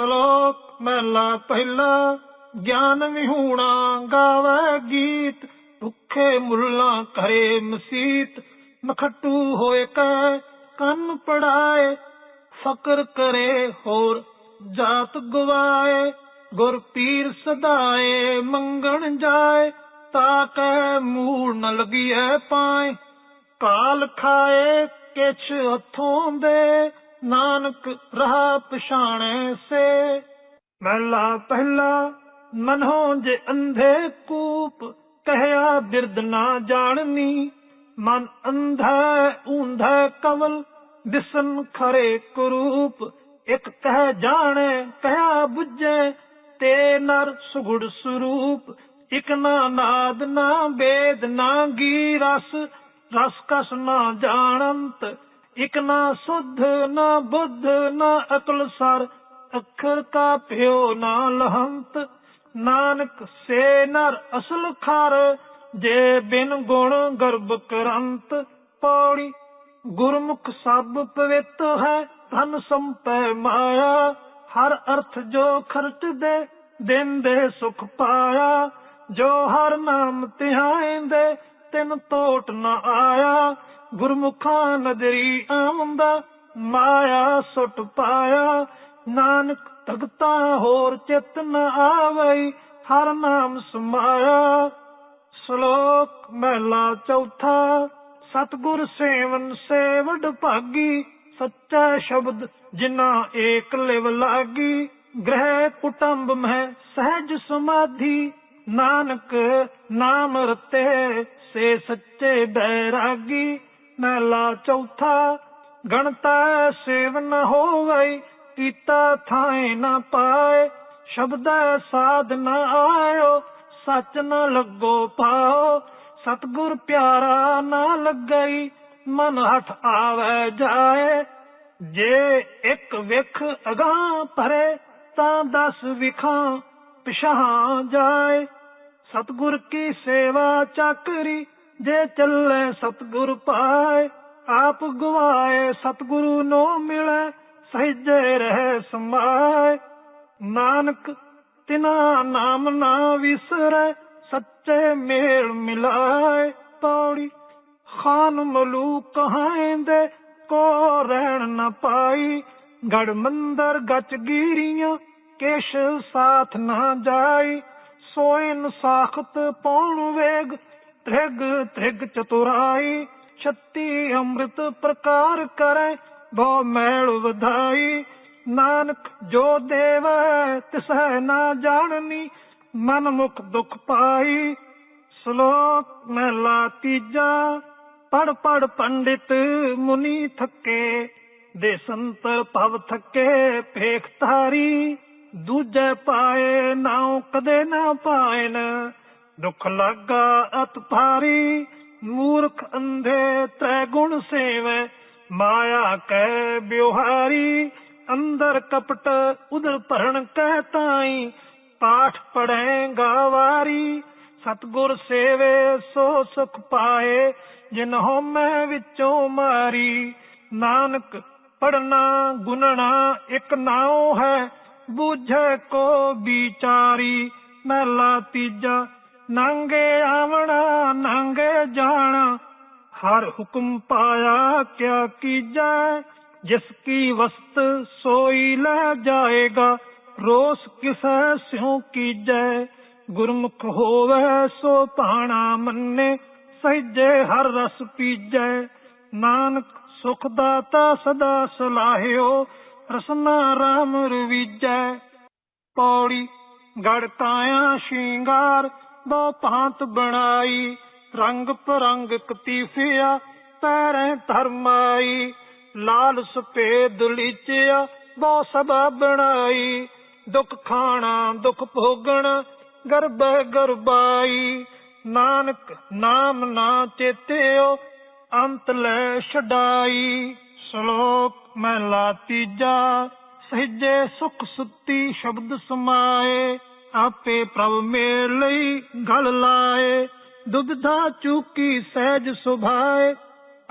ਸ਼ਲੋਕ ਮਹਿਲਾ ਪਹਿਲਾ, ਗਿਆਨ ਵਿਹੂਣਾ ਗਾਵੇ ਗੀਤ ਭੁੱਖੇ ਮੁੱਲਾ ਕਰੇ ਮਸੀਤ ਮਖਟੂ ਹੋਏ ਕੈ, ਕੰਨ ਪੜਾਏ, ਫਕਰ ਕਰੇ ਹੋਰ ਜਾਤ ਗਵਾਏ, ਗੁਰ ਪੀਰ ਸਦਾਏ ਮੰਗਣ ਜਾਏ, ਤਾ ਕੈ ਮੂਲ ਨ ਲਗੀਐ ਪਾਏ, ਕਾਲ ਖਾਏ ਕਿਛ ਹੱਥੋਂ ਦੇ ਨਾਨਕ ਰਹਾ ਪਛਾਣੇ ਸੇ। ਮਹਿਲਾ ਪਹਿਲਾ ਮਨੋਂ ਜੇ ਅੰਧੇ ਕੂਪ, ਕਹਿਆ ਬਿਰਦ ਨਾ ਜਾਣਨੀ। ਮਨ ਅੰਧਾ ਊਂਧਾ ਕਵਲ ਦਿਸਨ ਖਰੇ ਕਰੂਪ। ਇਕ ਕਹਿ ਜਾਣੇ, ਕਹਿਆ ਬੁੱਝੇ, ਤੇ ਨਰ ਸੁਗੁੜ ਸਰੂਪ। ਇਕ ਨਾ ਨਾਦ ਨਾ ਵੇਦ ਨਾ ਗੀ ਰਸ ਰਸ ਕਸ ਨਾ ਜਾਣੰਤ। ਇਕ ਨਾ ਸੁਧ, ਨਾ ਬੁੱਧ, ਨਾ ਅਕਲ ਸਰ, ਅੱਖਰ ਕਾ ਭਿਓ ਨਾ ਲਹੰਤ। ਨਾਨਕ ਸੇ ਨਰ ਅਸਲ ਖਰ, ਜੇ ਬਿਨ ਗੁਣ ਗਰਭ ਕਰੰਤ। ਪੌੜੀ ਗੁਰਮੁਖ ਸਭ ਪਵਿੱਤ ਹੈ, ਧਨ ਸੰਪੈ ਮਾਇਆ। ਹਰ ਅਰਥ ਜੋ ਖਰਚ ਦੇ, ਦਿਨ ਦੇ ਸੁਖ ਪਾਇਆ। ਜੋ ਹਰ ਨਾਮ ਧਿਆਇਂਦੇ ਤਿਨ ਤੋਟ ਨ ਆਇਆ। ਗੁਰਮੁਖਾਂ ਨਦਰੀ ਆਮੰਦਾ ਮਾਇਆ ਸੁੱਟ ਪਾਇਆ। ਨਾਨਕ ਭਗਤਾ ਹੋਰ ਚਿਤ ਨ ਆਵਈ, ਹਰ ਨਾਮ ਸਮਾਇਆ। ਸ਼ਲੋਕ ਮਹਿਲਾ ਚੌਥਾ, ਸਤਗੁਰ ਸੇਵਨ ਸੇਵਡ ਭਾਗੀ, ਸੱਚਾ ਸ਼ਬਦ ਜਿਨਾ ਏਕ ਲਿਵ ਲਾਗੀ। ਗ੍ਰਹਿ ਕੁਟੰਬ ਮਹਿ ਸਹਿਜ ਸਮਾਧੀ, ਨਾਨਕ ਨਾਮ ਰਤੇ ਸੇ ਸੱਚੇ ਬੈਰਾਗੀ। ਮਹਿਲਾ ਚੌਥਾ, ਗਣਤਾ ਸੇਵਨ ਹੋਵਈ, ਕੀਤਾ ਥਾਏ ਨਾ ਪਾਏ, ਸ਼ਬਦੈ ਸਾਧ ਨ ਆਇਓ, ਸੱਚ ਨ ਲੱਗੋ ਪਾਓ, ਸਤਗੁਰ ਪਿਆਰਾ ਨਾ ਲੱਗਈ, ਮਨ ਹੱਥ ਆਵੇ ਜਾਏ। ਜੇ ਇੱਕ ਵਿਖ ਅਗਾਹ ਭਰੇ, ਤਾਂ ਦਸ ਵਿਖਾਂ ਪਿਛਾਂ ਜਾਏ। ਸਤਗੁਰ ਕੀ ਸੇਵਾ ਚਾਕਰੀ ਜੇ ਚੱਲੇ ਸਤਗੁਰ ਪਾਏ, ਆਪ ਗਵਾਏ, ਸਤਗੁਰੂ ਨੂੰ ਮਿਲੇ, ਸਹਿਜੇ ਰਹਿ ਸਮਾਏ। ਨਾਨਕ, ਤਿਨਾ ਨਾਮ ਨਾ ਵਿਸਰੈ, ਸੱਚੇ ਮੇਲ ਮਿਲਾਏ। ਪੌੜੀ, ਖਾਨ ਮਲੂਕ ਕਹਾਂਦੇ, ਕੋ ਰਹਿਣ ਨਾ ਪਾਈ। ਗੜ ਮੰਦਰ ਗਚ ਗੀਰੀਆਂ ਕਿਛ ਸਾਥ ਨਾ ਜਾਈ। ਸੋਇਨ ਸਾਖਤ ਪੌਣ ਵੇਗ ਤ੍ਰਿਗ ਤ੍ਰਿਗ ਚਤੁਰਾਈ, ਛੱਤੀ ਅੰਮ੍ਰਿਤ ਪ੍ਰਕਾਰ ਕਰੇ ਬਹੁ ਮੈਲ ਵਧਾਈ। ਨਾਨਕ ਜੋ ਦੇਵੈ ਤਿਸੈ ਨਾ ਜਾਣਨੀ ਮਨ ਮੁਖ ਦੁਖ ਪਾਈ। ਸ਼ਲੋਕ ਮਹਿਲਾ ਤੀਜਾ, ਪੜ ਪੜ ਪੰਡਿਤ ਮੁਨੀ ਥੱਕੇ, ਦੇ ਸੰਤ ਭਵ ਥੱਕੇ ਭੇਖ ਧਾਰੀ। ਦੂਜੇ ਪਾਏ ਨਾਉ ਕਦੇ ਨਾ ਪਾਇਨ ਦੁੱਖ ਲਾਗਾ ਅਤ ਭਾਰੀ, ਮੂਰਖ ਅੰਧੇ ਤ੍ਰੈ ਗੁਣ ਸੇਵੈ, ਮਾਇਆ ਕੈ ਬਿਵਹਾਰੀ ਅੰਦਰ ਕਪਟ ਉਦਰ ਭਰਨ ਕਹਿ ਤਾਈ, ਪਾਠ ਪੜੇਗਾ ਵਾਰੀ ਸਤਗੁਰ ਸੇਵੇ ਸੋ ਸੁਖ ਪਾਏ, ਜਿਨ ਮੈਂ ਵਿੱਚੋਂ ਮਾਰੀ, ਨਾਨਕ ਪੜਨਾ ਗੁਨਣਾ ਇੱਕ ਨਾਉ ਹੈ, ਬੂਝੈ ਕੋ ਵਿਚਾਰੀ ਮਹਿਲਾ ਤੀਜਾ ਨਾਂਗੇ ਆਵਣਾ, ਨਾਂਗੇ ਜਾਣਾ। ਹਰ ਹੁਕਮ ਪਾਇਆ, ਕਿਆ ਕੀਜੈ? ਜਿਸ ਕੀ ਵਸਤ ਸੋਈ ਲੈ ਜਾਏਗਾ। ਰੋਸ ਕਿਸੈ ਸਿਉ ਕੀਜੈ? ਗੁਰਮੁਖ ਹੋਵੇ ਸੋ ਭਾਣਾ ਮੰਨੇ, ਸਹਿਜੇ ਹਰ ਰਸ ਪੀਜੈ। ਨਾਨਕ ਸੁਖ ਦਾਤਾ ਸਦਾ ਸਲਾਹਿਓ, ਰਸਨਾ ਰਾਮ ਰਵੀਜੈ। ਪੌੜੀ ਗੜਕਾਇਆ ਸ਼ਿੰਗਾਰ ਬਹੁ ਭਾਂਤ ਬਣਾਈ, ਰੰਗ ਪਰੰਗ ਕਤੀਫਿਆ, ਪੈਰੇ ਧਰਮਾਈ ਲਾਲ ਸਪੇਦ ਲੀਚਿਆ, ਬਹੁ ਸਭਾ ਬਣਾਈ। ਦੁੱਖ ਖਾਣਾ, ਦੁੱਖ ਭੋਗਣਾ, ਗਰਬ ਗਰਬਾਈ। ਨਾਨਕ ਨਾਮ ਨਾ ਚੇਤਿਓ, ਅੰਤ ਲੈ ਛਡਾਈ। ਸ਼ਲੋਕ ਮਹਿਲਾ ਤੀਜਾ, ਸਹਿਜੇ ਸੁਖ ਸੁੱਤੀ ਸ਼ਬਦ ਸਮਾਏ। ਆਪੇ ਪ੍ਰਭ ਮੇ ਲਈ ਗਲ ਲਾਏ, ਦੁਬਧਾ ਚੂਕੀ ਸਹਿਜ ਸੁਭਾਏ,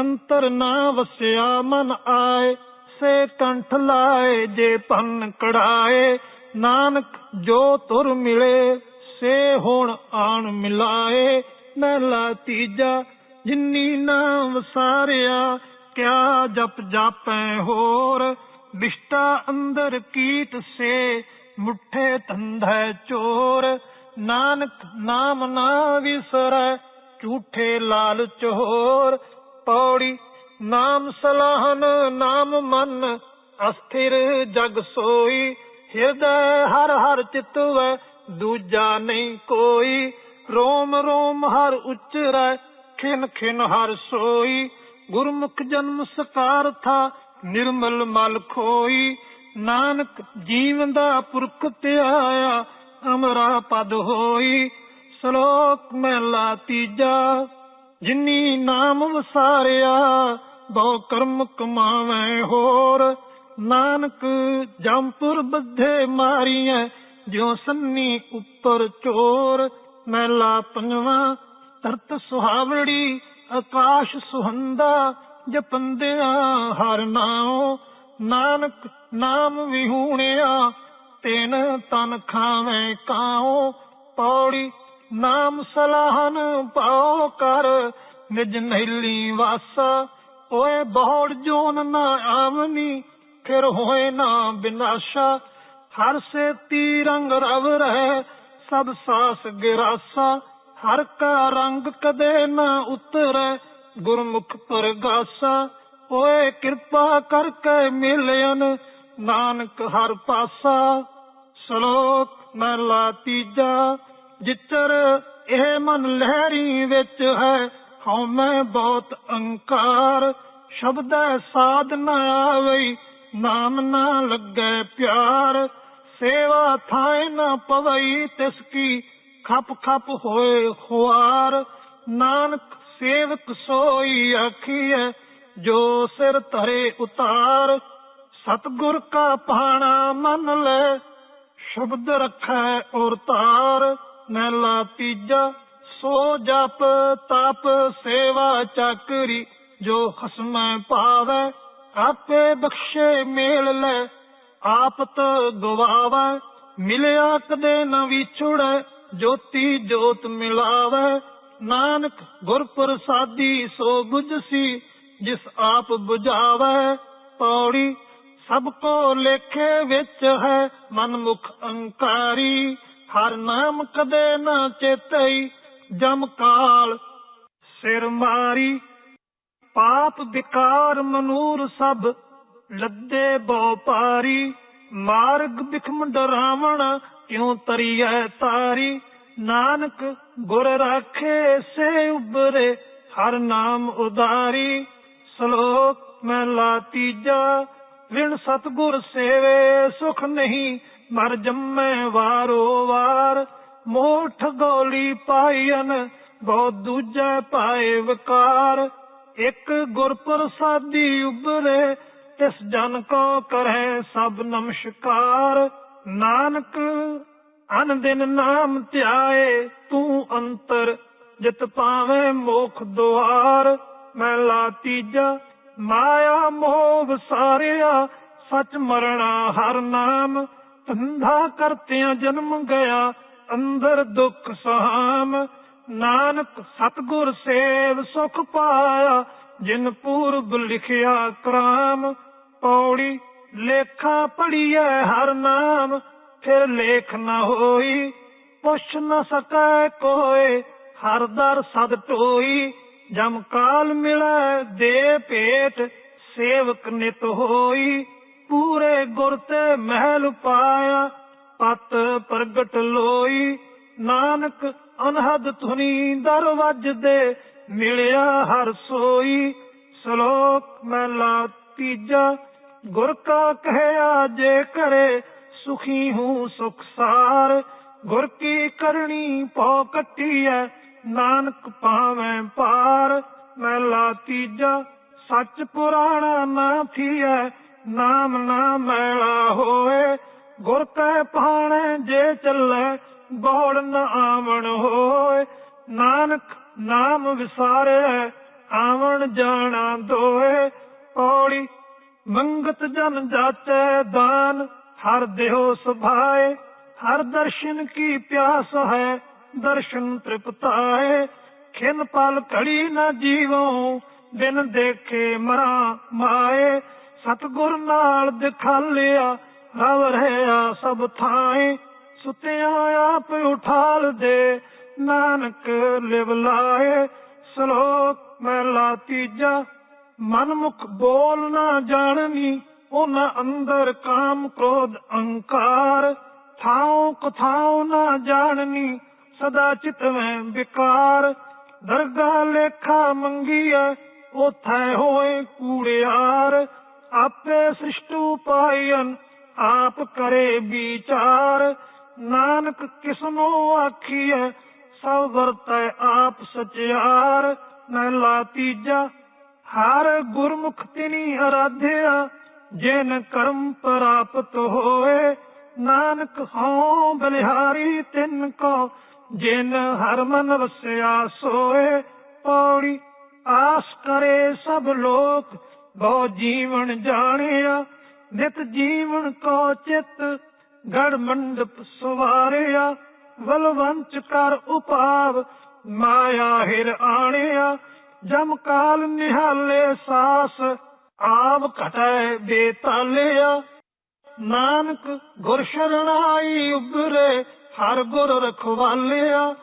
ਅੰਤਰ ਨਾ ਵਸਿਆ ਮਨ ਆਏ, ਸੇ ਕੰਠ ਲਾਏ ਜੇ ਪੰਨ ਕੜਾਏ ਨਾਨਕ ਜੋ ਤੁਰ ਮਿਲੇ, ਸੇ ਹੁਣ ਆਣ ਮਿਲਾਏ। ਮਹਿਲਾ ਤੀਜਾ, ਜਿਨੀ ਨਾਮ ਸਾਰਿਆ ਕਿਆ ਜਪ ਜਾਪੈ ਹੋਰ, ਬਿਸ਼ਟਾ ਅੰਦਰ ਕੀਟ ਸੇ ਮੁਠੇ ਧੰਧੈ ਚੋਰ, ਨਾਨਕ ਨਾਮ ਨਾ ਵਿਸਰੈ, ਝੂਠੇ ਲਾਲ ਚੋਰ, ਪੌੜੀ ਨਾਮ ਸਲਾਹਨ ਨਾਮ ਮਨ, ਅਸਥਿਰ ਜਗ ਸੋਈ, ਹਿਰਦੈ ਹਰ ਹਰ ਚਿਤਵੈ, ਦੂਜਾ ਨਹੀਂ ਕੋਈ, ਰੋਮ ਰੋਮ ਹਰ ਉਚਰੈ, ਖਿਨ ਖਿਨ ਹਰ ਸੋਈ, ਗੁਰਮੁਖ ਜਨਮ ਸਕਾਰ ਥਾ, ਨਿਰਮਲ ਮਲ ਖੋਈ ਨਾਨਕ ਜੀਵਨ ਦਾ ਪੁਰਖ ਧਿਆਇਆ, ਅਮਰਾ ਪਦ ਹੋਈ, ਸ਼ਲੋਕ ਮਹਿਲਾ ਤੀਜਾ, ਜਿਨੀ ਨਾਮ ਵਸਾਰਿਆ ਬਹੁ ਕਰਮ ਕਮਾਵੇਂ ਹੋਰ। ਨਾਨਕ ਜੰਪੁਰ ਬੱਧੇ ਮਾਰੀਐ, ਜਿਉ ਸੰਨੀ ਉੱਪਰ ਚੋਰ। ਮਹਿਲਾ ਪੰਜਵਾਂ ਤਰਤ ਸੁਹਾਵੜੀ, ਆਕਾਸ਼ ਸੁਹੰਦਾ, ਜਪੰਦਿਆ ਹਰ ਨਾਉ। ਨਾਨਕ ਨਾਮ ਵਿਹੂਣਿਆ, ਤੈਨ ਤਨ ਖਾਵੇਂ ਕਾਉ, ਪੌੜੀ ਨਾਮ ਸਲਾਹਨ ਪਾਉ ਕਰ, ਨਿਜ ਨਹਿਲੀ ਵਾਸਾ, ਓਏ ਬਹੁੜ ਜੋਨ ਨਾ ਆਵਨੀ, ਫਿਰ ਹੋਏ ਨਾ ਬਿਨਾਸ਼ਾ, ਹਰ ਸੇ ਤੀਰੰਗ ਰਵ ਰਹਿ, ਸਭ ਸਾਸ ਗਿਰਾਸਾ, ਹਰ ਕਾ ਰੰਗ ਕਦੇ ਨਾ ਉਤਰੈ, ਗੁਰਮੁਖ ਪਰਗਾਸਾ ਓਏ ਕਿਰਪਾ ਕਰਕੇ ਮਿਲਿਆਨ ਨਾਨਕ ਹਰ ਪਾਸਾ। ਸ਼ਲੋਕ ਮਹਿਲਾ ਤੀਜਾ ਜਿੱਤਰ ਇਹ ਮਨ ਲਹਿਰੀ ਵਿੱਚ ਹੈ, ਹਉ ਮੈਂ ਬਹੁਤ ਅੰਕਾਰ। ਸ਼ਬਦੈ ਸਾਧ ਨਾ ਆਵਈ, ਨਾਮ ਨਾ ਲੱਗੇ ਪਿਆਰ। ਸੇਵਾ ਥਾਏ ਨਾ ਪਵਈ, ਤਿਸ ਕੀ ਖਪ ਖਪ ਹੋਏ ਖੁਆਰ ਨਾਨਕ ਸੇਵਕ ਸੋਈ ਆਖੀਐ ਜੋ ਸਿਰ ਧਰੇ ਉਤਾਰ, ਸਤਗੁਰ ਕਾ ਪਾਣਾ ਮੰਨ ਲੈ, ਸ਼ਬਦ ਰੱਖੈ ਔਰ ਤਾਰ ਮਹਿਲਾ ਤੀਜਾ, ਸੋ ਜਪ ਤਪ ਸੇਵਾ ਚਾਕਰੀ, ਜੋ ਖਸਮੈ ਪਾਵੈ ਆਪੇ ਬਖਸ਼ੇ ਮੇਲ ਲੈ, ਆਪਤ ਗਵਾਵੈ, ਮਿਲਿਆ ਕਦੇ ਨ ਵਿਛੜੈ, ਜੋਤੀ ਜੋਤ ਮਿਲਾਵੈ, ਨਾਨਕ ਗੁਰ ਪ੍ਰਸਾਦੀ ਸੋ ਬੁਝਸੀ ਜਿਸ ਆਪ 부ਝਾਵੈ ਪੌੜੀ, ਸਭ ਕੋ ਲੇਖੇ ਵਿੱਚ ਹੈ ਮਨਮੁਖ ਅੰਕਾਰੀ। ਹਰ ਨਾਮ ਕਦੇ ਨਾ ਚੇਤਈ, ਜਮ ਕਾਲ ਸਿਰ ਮਾਰੀ। ਪਾਪ ਵਿਕਾਰ ਮਨੂਰ ਸਭ ਲੱਦੇ ਬਹੁ ਪਾਰੀ। ਮਾਰਗ ਬਿਖਮ ਡਰਾਵਣ ਕਿਉ ਤਰੀਐ ਤਾਰੀ। ਨਾਨਕ ਗੁਰ ਰਾਖੇ ਸੇ ਉਬਰੇ ਹਰ ਨਾਮ ਉਦਾਰੀ ਸ਼ਲੋਕ ਮਹਿਲਾ ਤੀਜਾ, ਵਿਣ ਸਤਗੁਰ ਸੇਵੇ, ਸੁਖ ਨਹੀਂ, ਮਰ ਜੰਮੈ ਵਾਰੋ ਵਾਰ। ਮੋਠ ਗੋਲੀ ਪਾਈਨ ਬਹੁ ਦੂਜੈ ਪਾਏ ਵਿਕਾਰ। ਇੱਕ ਗੁਰ ਪ੍ਰਸਾਦੀ ਉਬਰੇ ਤਿਸ ਜਨ ਕੋ ਕਰੈ ਸਭ ਨਮਸਕਾਰ। ਨਾਨਕ, ਅਨ ਦਿਨ ਨਾਮ ਧਿਆਏ, ਤੂੰ ਅੰਤਰ, ਜਿਤ ਪਾਵੇਂ ਮੋਖ ਦੁਆਰ। ਮਹਿਲਾ ਤੀਜਾ, ਮਾਇਆ ਮੋਹ ਵਿਸਾਰਿਆ, ਸੱਚ ਮਰਣਾ ਹਰ ਨਾਮ ਧੰਧਾ ਕਰਤਿਆਂ ਜਨਮ ਗਿਆ, ਅੰਦਰ ਦੁੱਖ ਸਹਾਮ, ਨਾਨਕ ਸਤਗੁਰ ਸੇਵ ਸੁਖ ਪਾਇਆ, ਜਿਨ ਪੂਰਬ ਲਿਖਿਆ ਕਰਾਮ, ਪੌੜੀ ਲੇਖਾ ਪੜੀਐ ਹਰ ਨਾਮ, ਫਿਰ ਲੇਖ ਨਾ ਹੋਈ, ਪੁੱਛ ਨਾ ਸਕੈ ਕੋਏ, ਹਰ ਦਰ ਸਦ ਟੋਈ। ਜਮ ਕਾਲ ਮਿਲੈ ਦੇ ਭੇਟ, ਸੇਵਕ ਨਿਤ ਹੋਈ, ਪੂਰੇ ਗੁਰ ਤੇ ਮਹਿਲ ਪਾਇਆ, ਪਤ ਪ੍ਰਗਟ ਲੋਈ। ਨਾਨਕ ਅਨਹਦ ਧੁਨੀ ਦਰ ਦੇ ਮਿਲਿਆ ਹਰ ਸੋਈ। ਸ਼ਲੋਕ ਮਹਿਲਾ ਤੀਜਾ, ਗੁਰ ਕਾ ਕਹਿਆ ਜੇ ਕਰੇ, ਸੁਖੀ ਹੂੰ ਸੁਖਸਾਰ ਗੁਰ ਕੀ ਕਰਨੀ ਪਉ ਕੱਟੀਐ ਨਾਨਕ ਪਾਵੇਂ ਪਾਰ ਮਹਿਲਾ ਤੀਜਾ, ਸੱਚ ਪੁਰਾਣਾ ਨਾ ਥੀਐ, ਨਾਮ ਨਾ ਮੈਲਾ ਹੋਏ ਗੁਰ ਕੈ ਪਾਣੇ ਜੇ ਚੱਲੇ, ਬੋੜ ਨ ਆਵਣ ਹੋਏ। ਨਾਨਕ ਨਾਮ ਵਿਸਾਰੇ, ਆਵਣ ਜਾਣਾ ਦੋਏ। ਪੌੜੀ ਮੰਗਤ ਜਨ ਜਾਚੈ, ਦਾਨ ਹਰ ਦੇਹੋ ਸੁਭਾਏ। ਹਰ ਦਰਸ਼ਨ ਕੀ ਪਿਆਸ ਹੈ ਦਰਸ਼ਨ ਤ੍ਰਿਪਤਾਏ, ਖਿਨ ਪਲ ਘੜੀ ਨਾ ਜੀਵੋ, ਬਿਨ ਦੇਖੇ ਮਰਾ ਮਾਏ। ਸਤਗੁਰ ਨਾਲ ਦਿਖਾਲਿਆ, ਰਵ ਰਹਿਆ ਸਭ ਥਾਏ। ਸੁਤਿਆਂ ਆਪ ਉਠਾਲ ਦੇ, ਨਾਨਕ ਲਿਵ ਲਾਏ। ਸ਼ਲੋਕ ਮਹਿਲਾ ਤੀਜਾ, ਮਨਮੁਖ ਬੋਲ ਨਾ ਜਾਣਨੀ, ਉਹਨਾਂ ਅੰਦਰ ਕਾਮ ਕ੍ਰੋਧ ਅਹੰਕਾਰ ਥਾਉ ਕਥਾਉ ਨਾ ਜਾਣਨੀ ਸਦਾ ਚਿਤ ਮੈਂ ਵਿਕਾਰ। ਦਰਗਾ ਲੇਖਾ ਮੰਗੀਐ ਉਥੈ ਹੋਏ ਕੂੜਿਆਰ। ਆਪੇ ਸ੍ਰਿਸ਼ਟੂ ਪਾਇਨ ਆਪ ਕਰੇ ਵਿਚਾਰ। ਨਾਨਕ ਕਿਸਨੋ ਆਖੀਐ, ਸਭ ਵਰਤੈ ਆਪ ਸਚਿਆਰ। ਮਹਿਲਾ ਤੀਜਾ, ਹਰ ਗੁਰਮੁਖ ਤਿਨੀ ਅਰਾਧਿਆ, ਜਿਨ ਕਰਮ ਪ੍ਰਾਪਤ ਹੋਏ। ਨਾਨਕ ਹਉ ਬਲਿਹਾਰੀ ਤਿਨ ਕੋ ਜਿਨ ਹਰ ਮਨ ਵਸਿਆ ਸੋਏ, ਪੌੜੀ ਆਸ ਕਰੇ ਸਭ ਲੋਕ। ਬਹੁ ਜੀਵਨ ਜਾਣਿਆ, ਨਿਤ ਜੀਵਨ ਕੋ ਚਿਤ। ਗੜ ਮੰਡਪ ਸਵਾਰਿਆ ਬਲਵੰਚ ਕਰ ਉਪਾਵ। ਮਾਇਆ ਹਿਰ ਆਣਿਆ, ਜਮ ਕਾਲ ਨਿਹਾਲੇ ਸਾਸ। ਆਪ ਘਟੈ ਬੇਤਾਲਿਆ। ਨਾਨਕ ਗੁਰ ਸ਼ਰਣਾਈ ਉਬਰੇ ਹਰ ਗੁਰ ਰਖਵਾਲਿਆ।